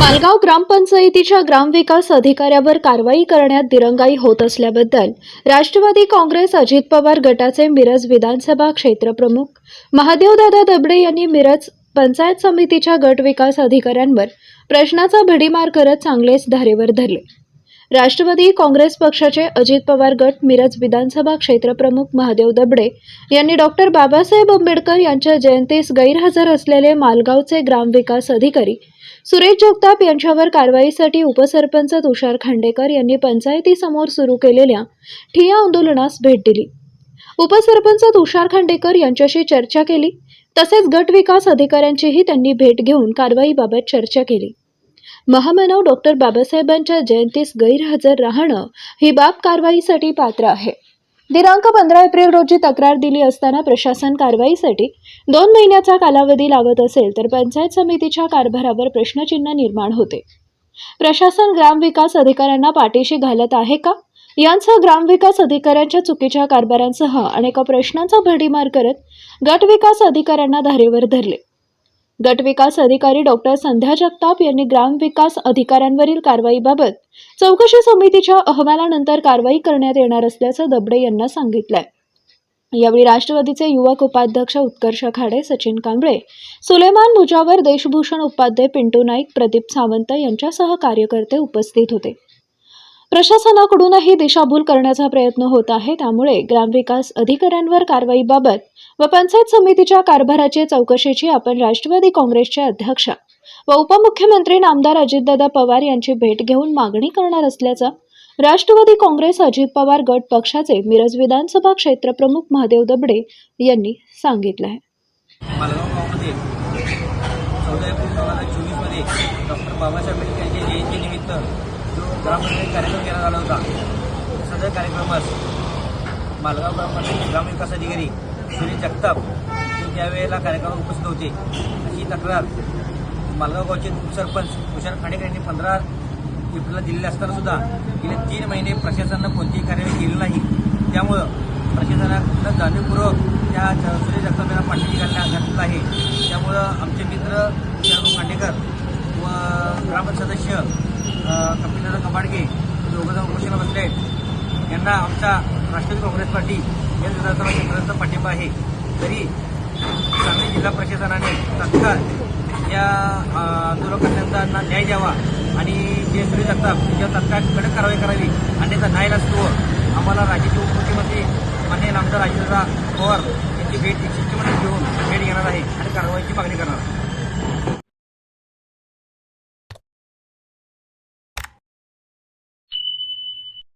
मालगाव ग्रामपंचायतीच्या ग्रामविकास अधिकाऱ्यावर कारवाई करण्यात दिरंगाई होत असल्याबद्दल राष्ट्रवादी काँग्रेस अजित पवार गटाचे मिरज विधानसभा क्षेत्रप्रमुख महादेवदादा दबडे यांनी मिरज पंचायत समितीच्या गट विकास अधिकाऱ्यांवर प्रश्नाचा भडीमार करत चांगलेच धारेवर धरले. राष्ट्रवादी काँग्रेस पक्षाचे अजित पवार गट मिरज विधानसभा क्षेत्रप्रमुख महादेव दबडे यांनी डॉक्टर बाबासाहेब आंबेडकर यांच्या जयंतीस गैरहजर असलेले मालगावचे ग्रामविकास अधिकारी सुरेश जगताप यांच्यावर कारवाईसाठी उपसरपंच तुषार खांडेकर यांनी पंचायतीसमोर सुरू केलेल्या ठिया आंदोलनास भेट दिली. उपसरपंच तुषार खांडेकर यांच्याशी चर्चा केली. तसेच गट विकास अधिकाऱ्यांचीही त्यांनी भेट घेऊन कारवाईबाबत चर्चा केली. महामानव डॉक्टर बाबासाहेबांच्या जयंतीस गैरहजर राहणं ही बाब कारवाईसाठी पात्र आहे. दिनांक पंधरा एप्रिल रोजी तक्रार दिली असताना प्रशासन कारवाईसाठी दोन महिन्याचा कालावधी लागत असेल तर पंचायत समितीच्या कारभारावर प्रश्नचिन्ह निर्माण होते. प्रशासन ग्रामविकास अधिकाऱ्यांना पाठीशी घालत आहे का? यांसह ग्रामविकास अधिकाऱ्यांच्या चुकीच्या कारभारांसह अनेक प्रश्नांचा भडीमार करत गटविकास अधिकाऱ्यांना धारेवर धरले. गटविकास अधिकारी डॉक्टर संध्या जगताप यांनी ग्रामविकास अधिकाऱ्यांवरील कारवाईबाबत चौकशी समितीच्या अहवालानंतर कारवाई करण्यात येणार असल्याचं दबडे यांना सांगितलंय. यावेळी राष्ट्रवादीचे युवक उपाध्यक्ष उत्कर्ष खाडे सचिन कांबळे सुलेमान मुजावर देशभूषण उपाध्याय पिंटू नाईक प्रदीप सावंत यांच्यासह कार्यकर्ते उपस्थित होते. प्रशासनाकडूनही दिशाभूल करण्याचा प्रयत्न होत आहे. त्यामुळे ग्रामविकास अधिकाऱ्यांवर कारवाईबाबत व पंचायत समितीच्या कारभाराची चौकशीची आपण राष्ट्रवादी काँग्रेसचे अध्यक्ष व उपमुख्यमंत्री नामदार अजितदादा पवार यांची भेट घेऊन मागणी करणार असल्याचं राष्ट्रवादी काँग्रेस अजित पवार गट पक्षाचे मिरज विधानसभा क्षेत्र प्रमुख महादेव दबडे यांनी सांगितलं आहे चौदा एप्रिल दोन हजार चोवीसमध्ये डॉक्टर बाबासाहेब आंबेडकर यांच्या जयंतीनिमित्त जो ग्रामपंचायत कार्यक्रम घेण्यात आला होता. सदर कार्यक्रमास मालगाव ग्रामपंचायतचे ग्रामविकास अधिकारी श्री जगताप हे त्यावेळेला कार्यक्रमात उपस्थित होते. अशी तक्रार मालगाव गावचे उपसरपंच तुषार खाडेकर यांनी पंधरा एप्रिलला दिलेले असताना सुद्धा गेले तीन महिने प्रशासनानं कोणतीही कार्यवाही केली नाही. त्यामुळं प्रशासनानं जाणीवपूर्वक त्या ज- सुरेश जगताप यांना पाठीशी घालण्या घातलेला आहे. त्यामुळं आमचे मित्र शरणू खांडेकर व ग्राम सदस्य कपिलदादा कबाडगे दोघं दोघंजण उपोषणाला बसले. आहेत यांना आमचा राष्ट्रवादी काँग्रेस पार्टी या विधानसभा पाठिंबा आहे. तरी सांगली जिल्हा प्रशासनाने तत्काळ या अ, न्याय द्यावा आणि जे सुरेश जगताप त्याच्यावर तत्काळ कडक कारवाई करावी. अन्यथा न्याय नसतो आम्हाला राज्याचे उपमुख्यमंत्री मान्य आमदार राजेंद्र पवार यांची भेट शिष्टमंडळ घेऊन भेट घेणार आहे आणि कारवाईची मागणी करणार आहे.